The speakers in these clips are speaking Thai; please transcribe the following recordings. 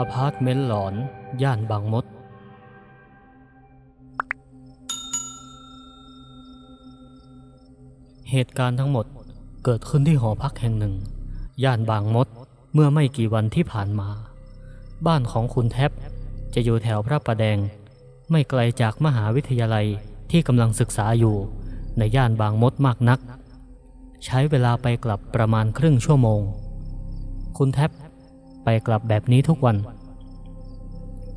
อพาร์ตเมนต์หลอน ย่านบางมด เหตุการณ์ทั้งหมดเกิดขึ้นที่หอพักแห่งหนึ่ง ย่านบางมดเมื่อไม่กี่วันที่ผ่านมา บ้านของคุณแท็บจะอยู่แถวพระประแดง ไม่ไกลจากมหาวิทยาลัยที่กำลังศึกษาอยู่ในย่านบางมดมากนัก ใช้เวลาไปกลับประมาณครึ่งชั่วโมง คุณแท็บ ไปกลับแบบนี้ทุกวัน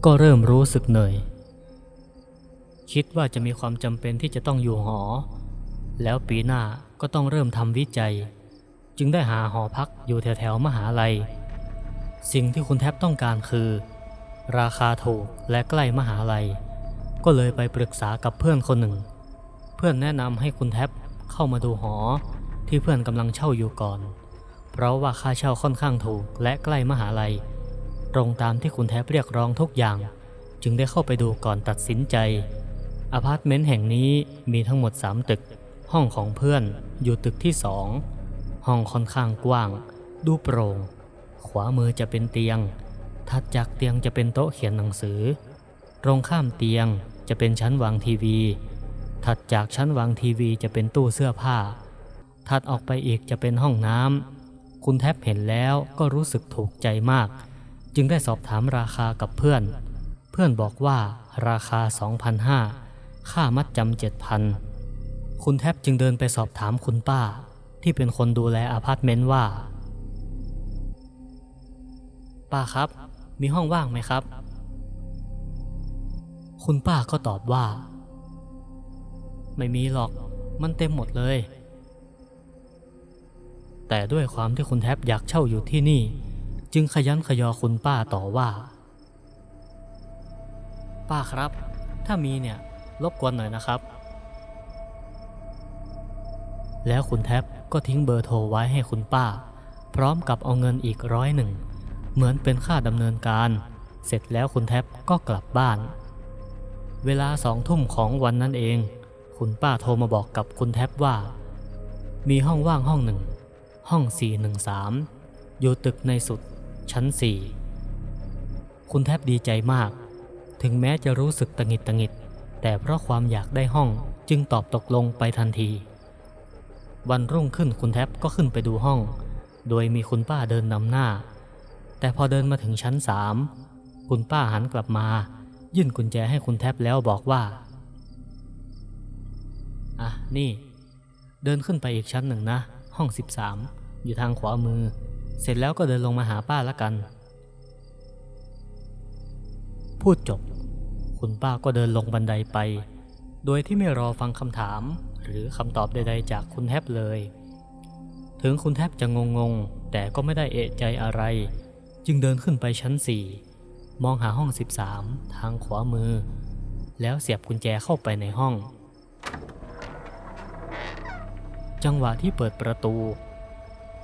ก็เริ่มรู้สึกเหนื่อย คิดว่าจะมีความจำเป็นที่จะต้องอยู่หอ แล้วปีหน้าก็ต้องเริ่มทำวิจัย จึงได้หาหอพักอยู่แถวๆมหาลัย สิ่งที่คุณแทบต้องการคือ ราคาถูกและใกล้มหาลัย ก็เลยไปปรึกษากับเพื่อนคนหนึ่ง เพื่อนแนะนำให้คุณแทบเข้ามาดูหอที่เพื่อนกำลังเช่าอยู่ก่อน ราะว่าค่าเช่าค่อนข้างถูกและใกล้มหาลัย ตรงตามที่คุณแทบเรียกร้องทุกอย่าง จึงได้เข้าไปดูก่อนตัดสินใจอพาร์ตเมนต์แห่งนี้มีทั้งหมด 3 ตึก ห้องของเพื่อนอยู่ตึกที่สองห้องค่อนข้างกว้าง ดูโปร่ง ขวามือจะเป็นเตียง ถัดจากเตียงจะเป็นโต๊ะเขียนหนังสือ ตรงข้ามเตียงจะเป็นชั้นวางทีวี ถัดจากชั้นวางทีวีจะเป็นตู้เสื้อผ้า ถัดออกไปอีกจะเป็นห้องน้ำ คุณแทบเห็นแล้วก็รู้สึกถูกใจมาก จึงได้สอบถามราคากับเพื่อน เพื่อนบอกว่าราคา 2,500 ค่ามัดจำ7,000คุณแทบจึงเดินไปสอบถามคุณป้า ที่เป็นคนดูแลอพาร์ตเมนต์ว่า ป้าครับ มีห้องว่างไหมครับ คุณป้าก็ตอบว่า ไม่มีหรอก มันเต็มหมดเลย แต่ด้วยความที่คุณแทบอยากเช่าอยู่ที่นี่ จึงขยันขยอคุณป้าต่อว่า ป้าครับ ถ้ามีเนี่ยรบกวนหน่อยนะครับ แล้วคุณแทบก็ทิ้งเบอร์โทรไว้ให้คุณป้า พร้อมกับเอาเงินอีกร้อยหนึ่ง เหมือนเป็นค่าดำเนินการ เสร็จแล้วคุณแทบก็กลับบ้าน เวลาสองทุ่มของวันนั้นเอง คุณป้าโทรมาบอกกับคุณแทบว่า มีห้องว่างห้องหนึ่ง ห้อง 413 อยู่ตึกในสุดชั้น 4 คุณแทบดีใจมาก ถึงแม้จะรู้สึกตังหิดตังหิด แต่เพราะความอยากได้ห้องจึงตอบตกลงไปทันที วันรุ่งขึ้นคุณแทบก็ขึ้นไปดูห้อง โดยมีคุณป้าเดินนำหน้า แต่พอเดินมาถึงชั้นสามคุณป้าหันกลับมา ยื่นกุญแจให้คุณแทบแล้วบอกว่า อะนี่ เดินขึ้นไปอีกชั้นหนึ่งนะ ห้อง 13 อยู่ทางขวามือ เสร็จแล้วก็เดินลงมาหาป้าละกัน พูดจบ คุณป้าก็เดินลงบันไดไป โดยที่ไม่รอฟังคำถาม หรือคำตอบใดๆจากคุณแทบเลย ถึงคุณแทบจะงงๆแต่ก็ไม่ได้เอะใจอะไร จึงเดินขึ้นไปชั้น 4 มองหาห้อง 13 ทางขวามือ แล้วเสียบกุญแจเข้าไปในห้อง จังหวะที่เปิดประตู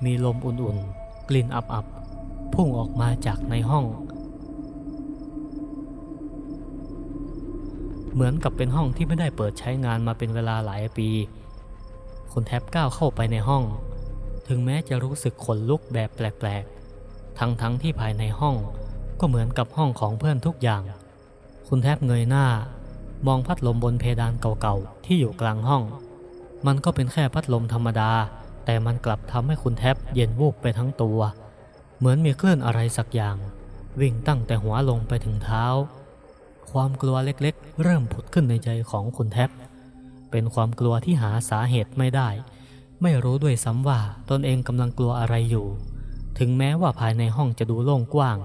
มีลมอุ่นๆ กลิ่นอับๆ พุ่งออกมาจากในห้อง เหมือนกับเป็นห้องที่ไม่ได้เปิดใช้งานมาเป็นเวลาหลายปีคุณแทบก้าวเข้าไปในห้อง ถึงแม้จะรู้สึกขนลุกแบบแปลกๆ ทั้งๆทที่ภายในห้องก็เหมือนกับห้องของเพื่อนทุกอย่าง คุณแทบเงยหน้ามองพัดลมบนเพดานเก่าๆ ที่อยู่กลางห้อง มันก็เป็นแค่พัดลมธรรมดา แต่มันกลับทำให้คุณแทบเย็นวูบไปทั้งตัว เหมือนมีคลื่นอะไรสักอย่าง วิ่งตั้งแต่หัวลงไปถึงเท้า ความกลัวเล็กๆ เริ่มผุดขึ้นในใจของคุณแทบเป็นความกลัวที่หาสาเหตุไม่ได้ ไม่รู้ด้วยซ้ำว่าตนเองกำลังกลัวอะไรอยู่ ถึงแม้ว่าภายในห้องจะดูโล่งกว้าง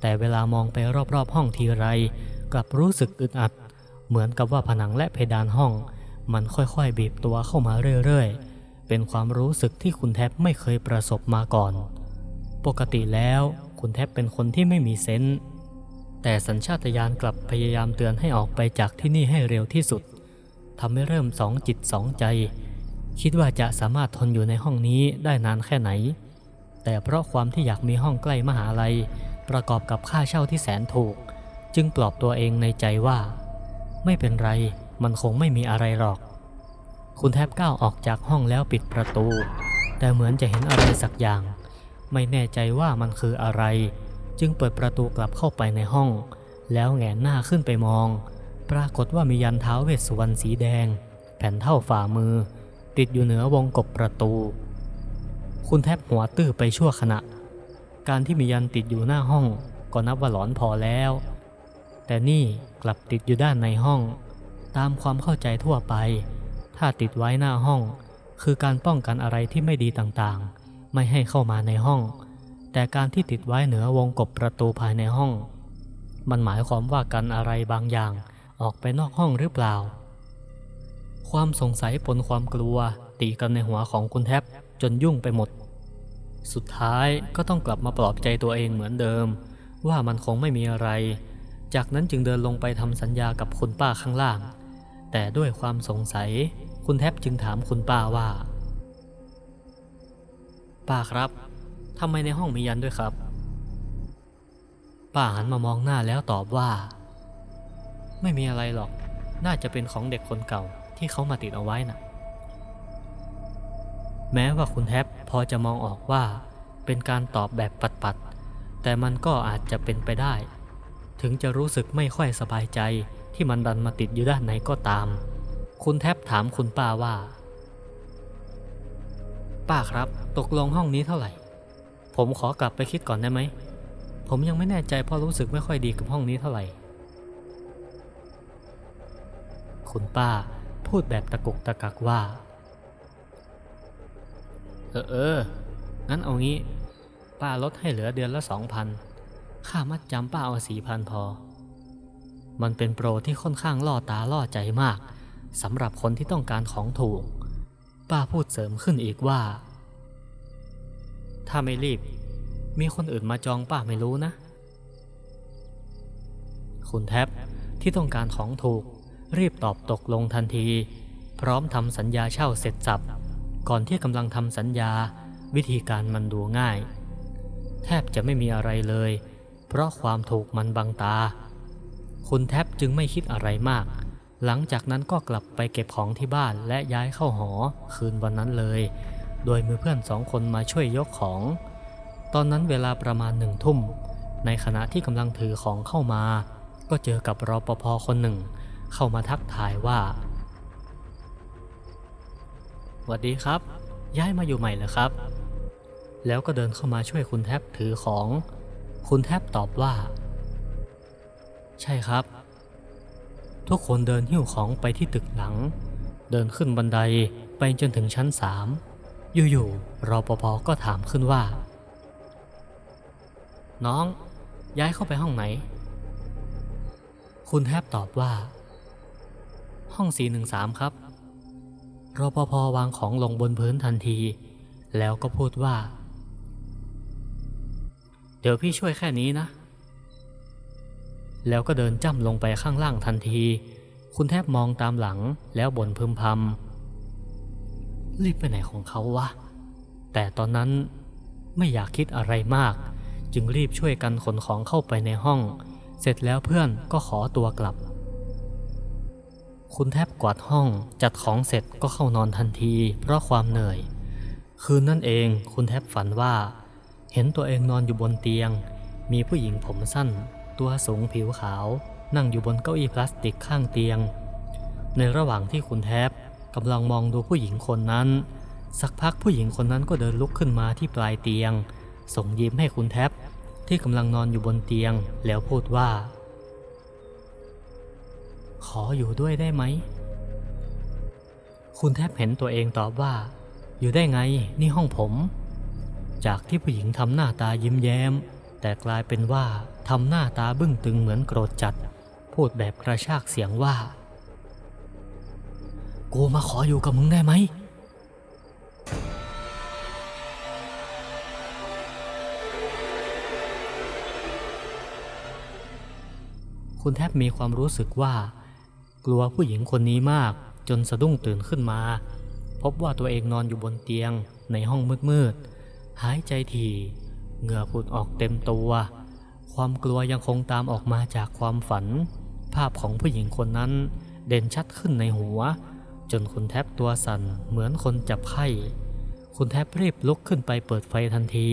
แต่เวลามองไปรอบๆห้องทีไร กลับรู้สึกอึดอัด เหมือนกับว่าผนังและเพดานห้อง มันค่อยๆบีบตัวเข้ามาเรื่อยๆ เป็นความรู้สึกที่คุณแทบไม่เคยประสบมาก่อน ปกติแล้วคุณแทบเป็นคนที่ไม่มีเซนส์แต่สัญชาตญาณกลับพยายามเตือนให้ออกไปจากที่นี่ให้เร็วที่สุดทำให้เริ่มสองจิตสองใจ คิดว่าจะสามารถทนอยู่ในห้องนี้ได้นานแค่ไหน แต่เพราะความที่อยากมีห้องใกล้มหาลัย ประกอบกับค่าเช่าที่แสนถูก จึงปลอบตัวเองในใจว่า ไม่เป็นไร มันคงไม่มีอะไรหรอก คุณแทบก้าวออกจากห้องแล้วปิดประตู แต่เหมือนจะเห็นอะไรสักอย่าง ไม่แน่ใจว่ามันคืออะไร จึงเปิดประตูกลับเข้าไปในห้อง แล้วแหงนหน้าขึ้นไปมอง ปรากฏว่ามียันเท้าเวสสุวรรณสีแดง แผ่นเท่าฝ่ามือ ติดอยู่เหนือวงกบประตู คุณแทบหัวตื้อไปชั่วขณะ การที่มียันติดอยู่หน้าห้องก็นับว่าหลอนพอแล้ว แต่นี่กลับติดอยู่ด้านในห้อง ตามความเข้าใจทั่วไป ถ้าติดไว้หน้าห้อง คือการป้องกันอะไรที่ไม่ดีต่างๆ ไม่ให้เข้ามาในห้อง แต่การที่ติดไว้เหนือวงกบประตูภายในห้อง มันหมายความว่ากันอะไรบางอย่างออกไปนอกห้องหรือเปล่า ความสงสัยปนความกลัว ตีกันในหัวของคุณแทบจนยุ่งไปหมด สุดท้ายก็ต้องกลับมาปลอบใจตัวเองเหมือนเดิม ว่ามันคงไม่มีอะไร จากนั้นจึงเดินลงไปทำสัญญากับคุณป้าข้างล่าง แต่ด้วยความสงสัย คุณแทบจึงถามคุณป้าว่า ป้าครับทำไมในห้องมียันด้วยครับ ป้าหันมามองหน้าแล้วตอบว่า ไม่มีอะไรหรอก น่าจะเป็นของเด็กคนเก่าที่เขามาติดเอาไว้น่ะ แม้ว่าคุณแทบพอจะมองออกว่า เป็นการตอบแบบปัดๆแต่มันก็อาจจะเป็นไปได้ ถึงจะรู้สึกไม่ค่อยสบายใจ ที่มันดันมาติดอยู่ด้านในก็ตาม คุณแทบถามคุณป้าว่า ป้าครับ ตกลงห้องนี้เท่าไหร่ ผมขอกลับไปคิดก่อนได้ไหม ผมยังไม่แน่ใจเพราะรู้สึกไม่ค่อยดีกับห้องนี้เท่าไหร่ คุณป้าพูดแบบตะกุกตะกักว่า เออเออ งั้นเอางี้ ป้าลดให้เหลือเดือนละสองพัน ค่ามัดจำป้าเอาสี่พันพอ มันเป็นโปรที่ค่อนข้างล่อตาล่อใจมากสำหรับคนที่ต้องการของถูก ป้าพูดเสริมขึ้นอีกว่า ถ้าไม่รีบ มีคนอื่นมาจองป้าไม่รู้นะ คุณแท็บที่ต้องการของถูก รีบตอบตกลงทันที พร้อมทำสัญญาเช่าเสร็จสับ ก่อนที่กำลังทำสัญญาวิธีการมันดูง่าย แทบจะไม่มีอะไรเลย เพราะความถูกมันบังตา คุณแทบจึงไม่คิดอะไรมาก หลังจากนั้นก็กลับไปเก็บของที่บ้านและย้ายเข้าหอคืนวันนั้นเลย โดยมีเพื่อนสองคนมาช่วยยกของ ตอนนั้นเวลาประมาณหนึ่งทุ่ม ในขณะที่กำลังถือของเข้ามา ก็เจอกับรปภคนหนึ่ง เข้ามาทักทายว่าสวัสดีครับ ย้ายมาอยู่ใหม่เหรอครับ แล้วก็เดินเข้ามาช่วยคุณแทบถือของ คุณแทบตอบว่า ใช่ครับ ทุกคนเดินหิ้วของไปที่ตึกหลัง เดินขึ้นบันไดไปจนถึงชั้นสามอยู่ๆรอปภก็ถามขึ้นว่า น้องย้ายเข้าไปห้องไหน คุณแทบตอบว่า ห้อง 413 ครับรปภวางของลงบนพื้นทันที แล้วก็พูดว่า เดี๋ยวพี่ช่วยแค่นี้นะ แล้วก็เดินจ้ำลงไปข้างล่างทันที คุณแทบมองตามหลังแล้วบ่นพึมพำรีบไปไหนของเขาวะ แต่ตอนนั้นไม่อยากคิดอะไรมาก จึงรีบช่วยกันขนของเข้าไปในห้อง เสร็จแล้วเพื่อนก็ขอตัวกลับ คุณแทบกวาดห้องจัดของเสร็จก็เข้านอนทันที เพราะความเหนื่อย คืนนั่นเองคุณแทบฝันว่า เห็นตัวเองนอนอยู่บนเตียง มีผู้หญิงผมสั้น ตัวสูงผิวขาว นั่งอยู่บนเก้าอี้พลาสติกข้างเตียง ในระหว่างที่คุณแทบกำลังมองดูผู้หญิงคนนั้น สักพักผู้หญิงคนนั้นก็เดินลุกขึ้นมาที่ปลายเตียง ส่งยิ้มให้คุณแทบที่กำลังนอนอยู่บนเตียง แล้วพูดว่า ขออยู่ด้วยได้ไหม คุณแทบเห็นตัวเองตอบว่า อยู่ได้ไงนี่ห้องผม จากที่ผู้หญิงทำหน้าตายิ้มแย้ม แต่กลายเป็นว่า ทำหน้าตาบึ้งตึงเหมือนโกรธจัด พูดแบบกระชากเสียงว่า กูมาขออยู่กับมึงได้ไหม คุณแทบมีความรู้สึกว่า กลัวผู้หญิงคนนี้มาก จนสะดุ้งตื่นขึ้นมา พบว่าตัวเองนอนอยู่บนเตียงในห้องมืดๆ หายใจถี่ เหงื่อผุดออกเต็มตัว ความกลัวยังคงตามออกมาจากความฝัน ภาพของผู้หญิงคนนั้นเด่นชัดขึ้นในหัว จนคุณแทบตัวสั่นเหมือนคนจับไข้ คุณแทบรีบลุกขึ้นไปเปิดไฟทันที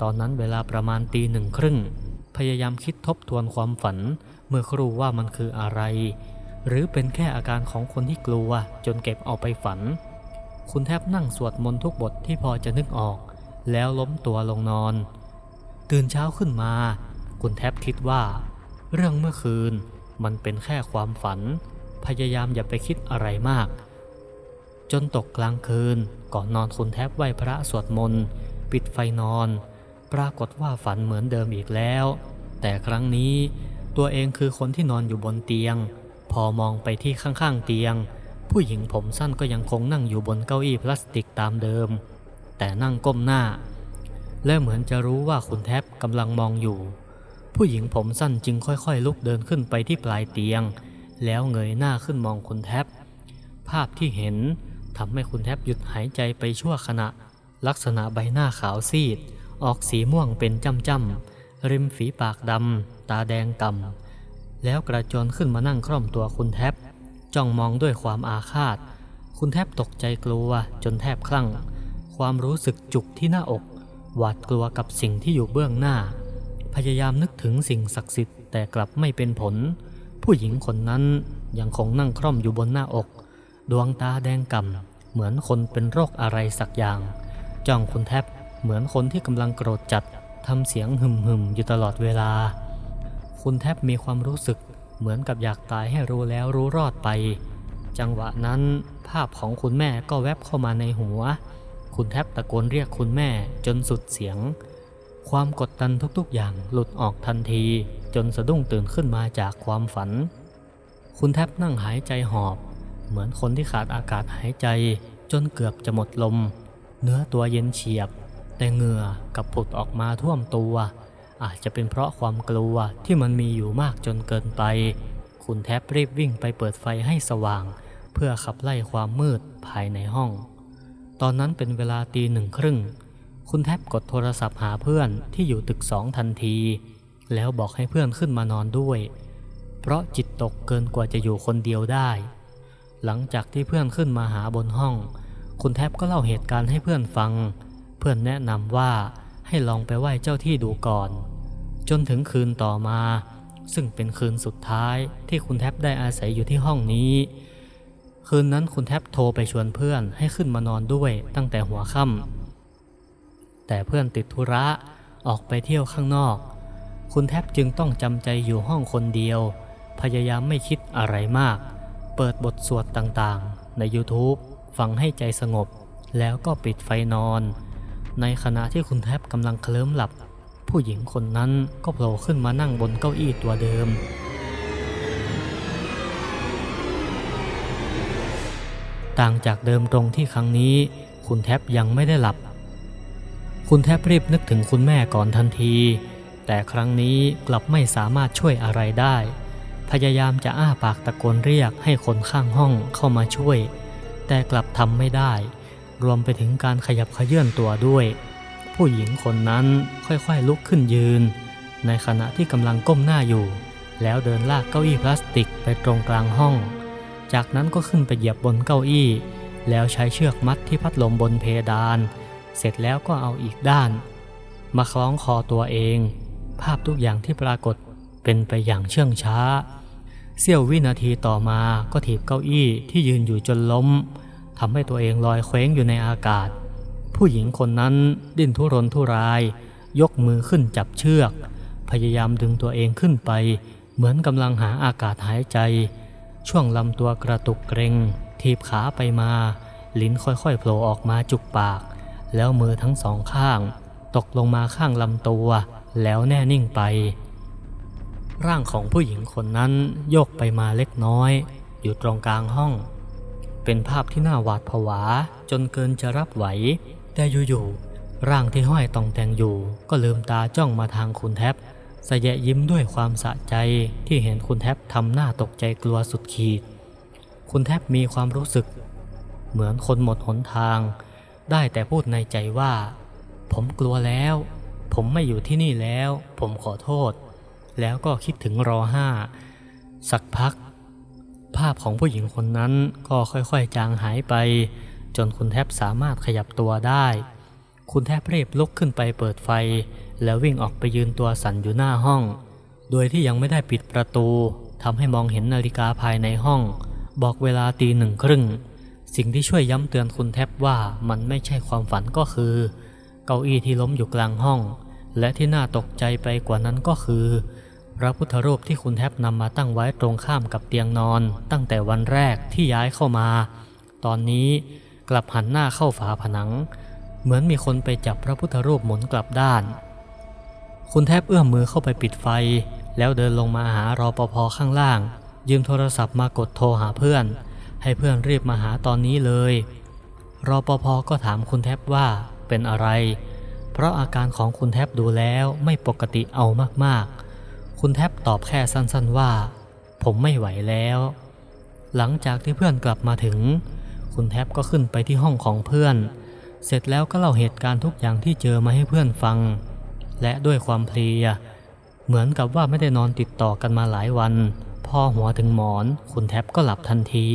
ตอนนั้นเวลาประมาณตีหนึ่งครึ่ง พยายามคิดทบทวนความฝัน เมื่อครูว่ามันคืออะไร หรือเป็นแค่อาการของคนที่กลัวจนเก็บเอาไปฝัน คุณแทบนั่งสวดมนต์ทุกบทที่พอจะนึกออก แล้วล้มตัวลงนอน ตื่นเช้าขึ้นมา คุณแทบคิดว่า เรื่องเมื่อคืนมันเป็นแค่ความฝัน พยายามอย่าไปคิดอะไรมาก จนตกกลางคืนก่อนนอนคุณแทบไหว้พระสวดมนต์ปิดไฟนอน ปรากฏว่าฝันเหมือนเดิมอีกแล้ว แต่ครั้งนี้ตัวเองคือคนที่นอนอยู่บนเตียง พอมองไปที่ข้างๆเตียง ผู้หญิงผมสั้นก็ยังคงนั่งอยู่บนเก้าอี้พลาสติกตามเดิม แต่นั่งก้มหน้า และเหมือนจะรู้ว่าคุณแทบกำลังมองอยู่ ผู้หญิงผมสั้นจึงค่อยๆ ลุกเดินขึ้นไปที่ปลายเตียง แล้วเงยหน้าขึ้นมองคุณแทบภาพที่เห็นทำให้คุณแทบหยุดหายใจไปชั่วขณะ ลักษณะใบหน้าขาวซีด ออกสีม่วงเป็นจ้ำๆริมฝีปากดำ ตาแดงกำแล้วกระโจนขึ้นมานั่งคล่อมตัวคุณแทบจ้องมองด้วยความอาฆาต คุณแทบตกใจกลัวจนแทบคลั่ง ความรู้สึกจุกที่หน้าอก หวาดกลัวกับสิ่งที่อยู่เบื้องหน้า พยายามนึกถึงสิ่งศักดิ์สิทธิ์แต่กลับไม่เป็นผล ผู้หญิงคนนั้นยังคงนั่งคล่อมอยู่บนหน้าอก ดวงตาแดงก่ำเหมือนคนเป็นโรคอะไรสักอย่าง จ้องคุณแทบเหมือนคนที่กำลังโกรธจัดทำเสียงหึมหึมอยู่ตลอดเวลา คุณแทบมีความรู้สึกเหมือนกับอยากตายให้รู้แล้วรู้รอดไป จังหวะนั้นภาพของคุณแม่ก็แวบเข้ามาในหัว คุณแทบตะโกนเรียกคุณแม่จนสุดเสียง ความกดดันทุกๆ อย่างหลุดออกทันที จนสะดุ้งตื่นขึ้นมาจากความฝัน คุณแทบนั่งหายใจหอบ เหมือนคนที่ขาดอากาศหายใจ จนเกือบจะหมดลม เนื้อตัวเย็นเฉียบ แต่เหงื่อกับผุดออกมาท่วมตัว อาจจะเป็นเพราะความกลัวที่มันมีอยู่มากจนเกินไป คุณแทบรีบวิ่งไปเปิดไฟให้สว่าง เพื่อขับไล่ความมืดภายในห้อง ตอนนั้นเป็นเวลาตีหนึ่งครึ่ง คุณแทบกดโทรศัพท์หาเพื่อนที่อยู่ตึกสองทันที แล้วบอกให้เพื่อนขึ้นมานอนด้วย เพราะจิตตกเกินกว่าจะอยู่คนเดียวได้ หลังจากที่เพื่อนขึ้นมาหาบนห้อง คุณแทบก็เล่าเหตุการณ์ให้เพื่อนฟัง เพื่อนแนะนำว่าให้ลองไปไหว้เจ้าที่ดูก่อน จนถึงคืนต่อมา ซึ่งเป็นคืนสุดท้ายที่คุณแทบได้อาศัยอยู่ที่ห้องนี้ คืนนั้นคุณแทบโทรไปชวนเพื่อนให้ขึ้นมานอนด้วยตั้งแต่หัวค่ำ แต่เพื่อนติดธุระออกไปเที่ยวข้างนอก คุณแทบจึงต้องจำใจอยู่ห้องคนเดียว พยายามไม่คิดอะไรมาก เปิดบทสวดต่างๆ ใน YouTube ฟังให้ใจสงบ แล้วก็ปิดไฟนอน ในขณะที่คุณแทบกำลังเคลิ้มหลับ ผู้หญิงคนนั้นก็โผล่ขึ้นมานั่งบนเก้าอี้ตัวเดิม ต่างจากเดิมตรงที่ครั้งนี้ คุณแทบยังไม่ได้หลับ คุณแทบรีบนึกถึงคุณแม่ก่อนทันที แต่ครั้งนี้กลับไม่สามารถช่วยอะไรได้ พยายามจะอ้าปากตะโกนเรียกให้คนข้างห้องเข้ามาช่วย แต่กลับทำไม่ได้ รวมไปถึงการขยับเขยื่อนตัวด้วย ผู้หญิงคนนั้นค่อยๆลุกขึ้นยืน ในขณะที่กำลังก้มหน้าอยู่ แล้วเดินลากเก้าอี้พลาสติกไปตรงกลางห้อง จากนั้นก็ขึ้นไปเหยียบบนเก้าอี้ แล้วใช้เชือกมัดที่พัดลมบนเพดานเเสร็จแล้วก็เอาอีกด้าน มาคล้องคอตัวเอง ภาพทุกอย่างที่ปรากฏเป็นไปอย่างเชื่องช้า เสี้ยววินาทีต่อมาก็ถีบเก้าอี้ที่ยืนอยู่จนล้มทำให้ตัวเองลอยเคว้งอยู่ในอากาศ ผู้หญิงคนนั้นดิ้นทุรนทุราย ยกมือขึ้นจับเชือก พยายามดึงตัวเองขึ้นไป เหมือนกำลังหาอากาศหายใจ ช่วงลำตัวกระตุกเกรง ทีบขาไปมา ลิ้นค่อยๆโผล่ออกมาจุกปาก แล้วมือทั้งสองข้าง ตกลงมาข้างลำตัว แล้วแน่นิ่งไป ร่างของผู้หญิงคนนั้นโยกไปมาเล็กน้อย อยู่ตรงกลางห้อง เป็นภาพที่น่าหวาดผวาจนเกินจะรับไหว แต่อยู่ๆร่างที่ห้อยตองแต่งอยู่ ก็ลืมตาจ้องมาทางคุณแท็บสยะยิ้มด้วยความสะใจที่เห็นคุณแท็บทำหน้าตกใจกลัวสุดขีด คุณแท็บมีความรู้สึก เหมือนคนหมดหนทาง ได้แต่พูดในใจว่า ผมกลัวแล้ว ผมไม่อยู่ที่นี่แล้ว ผมขอโทษ แล้วก็คิดถึงรอห้าสักพัก ภาพของผู้หญิงคนนั้นก็ค่อยๆจางหายไป จนคุณแทบสามารถขยับตัวได้ คุณแทบรีบลุกขึ้นไปเปิดไฟ แล้ววิ่งออกไปยืนตัวสั่นอยู่หน้าห้อง โดยที่ยังไม่ได้ปิดประตูทำให้มองเห็นนาฬิกาภายในห้อง บอกเวลาตีหนึ่งครึ่ง สิ่งที่ช่วยย้ำเตือนคุณแทบว่ามันไม่ใช่ความฝันก็คือ เก้าอี้ที่ล้มอยู่กลางห้อง และที่น่าตกใจไปกว่านั้นก็คือ พระพุทธรูปที่คุณแทบนำมาตั้งไว้ตรงข้ามกับเตียงนอน ตั้งแต่วันแรกที่ย้ายเข้ามา ตอนนี้กลับหันหน้าเข้าฝาผนัง เหมือนมีคนไปจับพระพุทธรูปหมุนกลับด้าน คุณแทบเอื้อมมือเข้าไปปิดไฟ แล้วเดินลงมาหารอปภข้างล่าง ยืมโทรศัพท์มากดโทรหาเพื่อน ให้เพื่อนรีบมาหาตอนนี้เลยรอปภก็ถามคุณแทบว่าเป็นอะไร เพราะอาการของคุณแทบดูแล้วไม่ปกติเอามากๆ คุณแทบตอบแค่สั้นๆว่า ผมไม่ไหวแล้ว หลังจากที่เพื่อนกลับมาถึง คุณแทบก็ขึ้นไปที่ห้องของเพื่อน เสร็จแล้วก็เล่าเหตุการณ์ทุกอย่างที่เจอมาให้เพื่อนฟัง และด้วยความเพลีย เหมือนกับว่าไม่ได้นอนติดต่อกันมาหลายวัน พอหัวถึงหมอน คุณแท็บก็หลับทันที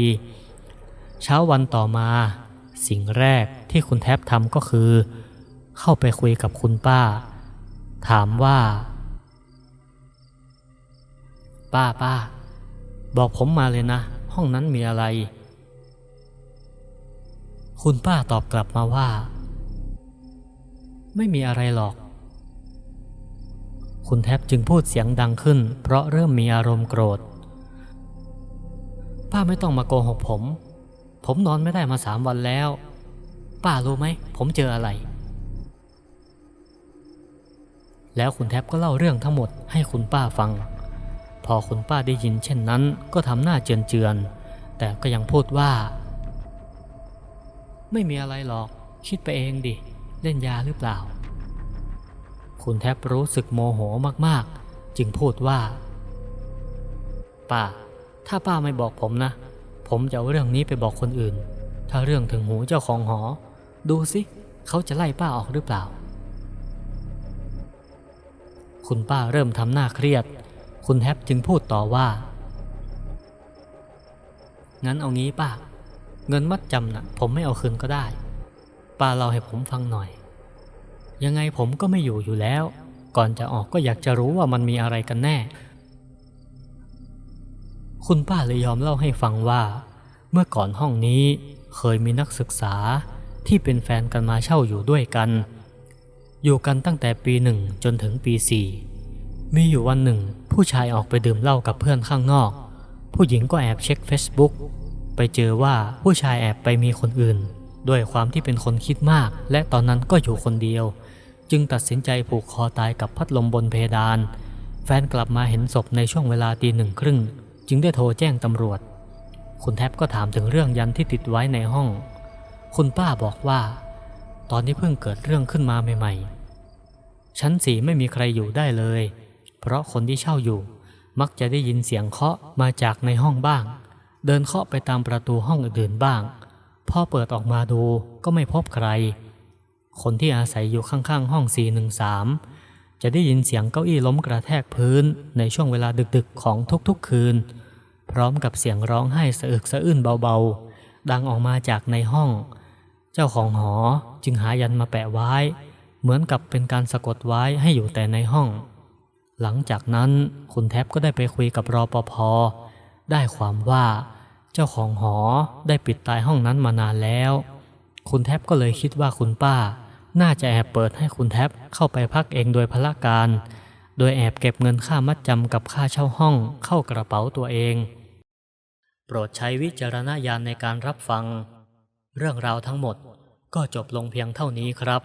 เช้าวันต่อมา สิ่งแรกที่คุณแท็บทำก็คือ เข้าไปคุยกับคุณป้า ถามว่า ป้าป้า บอกผมมาเลยนะ ห้องนั้นมีอะไร คุณป้าตอบกลับมาว่า ไม่มีอะไรหรอกคุณแทบจึงพูดเสียงดังขึ้น เพราะเริ่มมีอารมณ์โกรธ ป้าไม่ต้องมาโกหกผม ผมนอนไม่ได้มาสามวันแล้ว ป้ารู้ไหม ผมเจออะไร แล้วคุณแทบก็เล่าเรื่องทั้งหมดให้คุณป้าฟัง พอคุณป้าได้ยินเช่นนั้นก็ทำหน้าเจือนๆ แต่ก็ยังพูดว่า ไม่มีอะไรหรอก คิดไปเองดิ เล่นยาหรือเปล่า คุณแทบรู้สึกโมโหมากๆ จึงพูดว่า ป้า ถ้าป้าไม่บอกผมนะ ผมจะเอาเรื่องนี้ไปบอกคนอื่น ถ้าเรื่องถึงหูเจ้าของหอ ดูสิ เขาจะไล่ป้าออกหรือเปล่า คุณป้าเริ่มทำหน้าเครียด คุณแทบจึงพูดต่อว่า งั้นเอางี้ป้า เงินมัดจำนะ่ะ ผมไม่เอาคืนก็ได้ ป้าเล่าให้ผมฟังหน่อย ยังไงผมก็ไม่อยู่อยู่แล้ว ก่อนจะออกก็อยากจะรู้ว่ามันมีอะไรกันแน่ คุณป้าเลยยอมเล่าให้ฟังว่า เมื่อก่อนห้องนี้เคยมีนักศึกษาที่เป็นแฟนกันมาเช่าอยู่ด้วยกัน อยู่กันตั้งแต่ปีหนึ่งจนถึงปีสี่มีอยู่วันหนึ่ง ผู้ชายออกไปดื่มเหล้ากับเพื่อนข้างนอก ผู้หญิงก็แอบเช็ค Facebook ไปเจอว่าผู้ชายแอบไปมีคนอื่น ด้วยความที่เป็นคนคิดมาก และตอนนั้นก็อยู่คนเดียว จึงตัดสินใจผูกคอตายกับพัดลมบนเพดาน แฟนกลับมาเห็นศพในช่วงเวลาตีหนึ่งครึ่ง จึงได้โทรแจ้งตำรวจ คุณแทบก็ถามถึงเรื่องยันที่ติดไว้ในห้อง คุณป้าบอกว่า ตอนที่เพิ่งเกิดเรื่องขึ้นมาใหม่ๆ ชั้นสีไม่มีใครอยู่ได้เลย เพราะคนที่เช่าอยู่ มักจะได้ยินเสียงเคาะมาจากในห้องบ้าง เดินเคาะไปตามประตูห้องอื่นๆบ้าง พอเปิดออกมาดูก็ไม่พบใคร คนที่อาศัยอยู่ข้างๆห้อง 413 จะได้ยินเสียงเก้าอี้ล้มกระแทกพื้นในช่วงเวลาดึกๆของทุกๆคืน พร้อมกับเสียงร้องไห้สะอึกสะอื้นเบาๆ ดังออกมาจากในห้อง เจ้าของหอจึงหายันมาแปะไว้ เหมือนกับเป็นการสะกดไว้ให้อยู่แต่ในห้อง หลังจากนั้นคุณแทบก็ได้ไปคุยกับรอปภได้ความว่า เจ้าของหอได้ปิดตายห้องนั้นมานานแล้ว คุณแทบก็เลยคิดว่าคุณป้า น่าจะแอบเปิดให้คุณแท็บเข้าไปพักเองโดยพละการ โดยแอบเก็บเงินค่ามัดจำกับค่าเช่าห้องเข้ากระเป๋าตัวเอง โปรดใช้วิจารณญาณในการรับฟัง เรื่องราวทั้งหมดก็จบลงเพียงเท่านี้ครับ